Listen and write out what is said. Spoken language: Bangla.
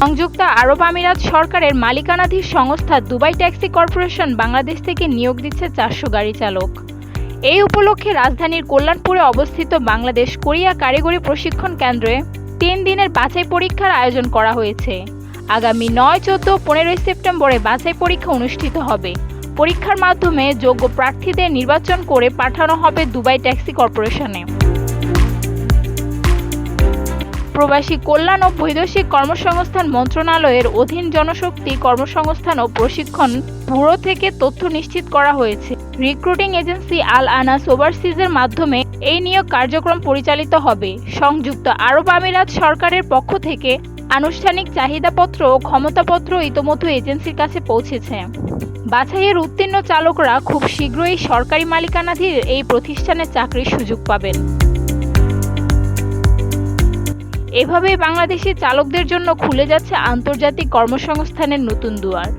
সংযুক্ত আরব আমিরাত সরকারের মালিকানাধীন সংস্থা দুবাই ট্যাক্সি কর্পোরেশন বাংলাদেশ থেকে নিয়োগ দিচ্ছে চারশো গাড়ি চালক। এই উপলক্ষে রাজধানীর কল্যাণপুরে অবস্থিত বাংলাদেশ কোরিয়া কারিগরি প্রশিক্ষণ কেন্দ্রে তিন দিনের বাছাই পরীক্ষার আয়োজন করা হয়েছে। আগামী নয়, চোদ্দ, পনেরোই সেপ্টেম্বরে বাছাই পরীক্ষা অনুষ্ঠিত হবে। পরীক্ষার মাধ্যমে যোগ্য প্রার্থীদের নির্বাচন করে পাঠানো হবে দুবাই ট্যাক্সি কর্পোরেশনে। প্রবাসী কল্যাণ ও বৈদেশিক কর্মসংস্থান মন্ত্রণালয়ের অধীন জনশক্তি কর্মসংস্থান ও প্রশিক্ষণ ব্যুরো থেকে তথ্য নিশ্চিত করা হয়েছে। রিক্রুটিং এজেন্সি আল আনাস ওভারসিজের মাধ্যমে এই নিয়োগ কার্যক্রম পরিচালিত হবে। সংযুক্ত আরব আমিরাত সরকারের পক্ষ থেকে আনুষ্ঠানিক চাহিদাপত্র ও ক্ষমতাপত্র ইতোমধ্যে এজেন্সির কাছে পৌঁছেছে। বাছাইয়ের উত্তীর্ণ চালকরা খুব শীঘ্রই সরকারি মালিকানাধীন এই প্রতিষ্ঠানে চাকরির সুযোগ পাবেন। এভাবেই বাংলাদেশি চালকদের জন্য খুলে যাচ্ছে আন্তর্জাতিক কর্মসংস্থানের নতুন দুয়ার।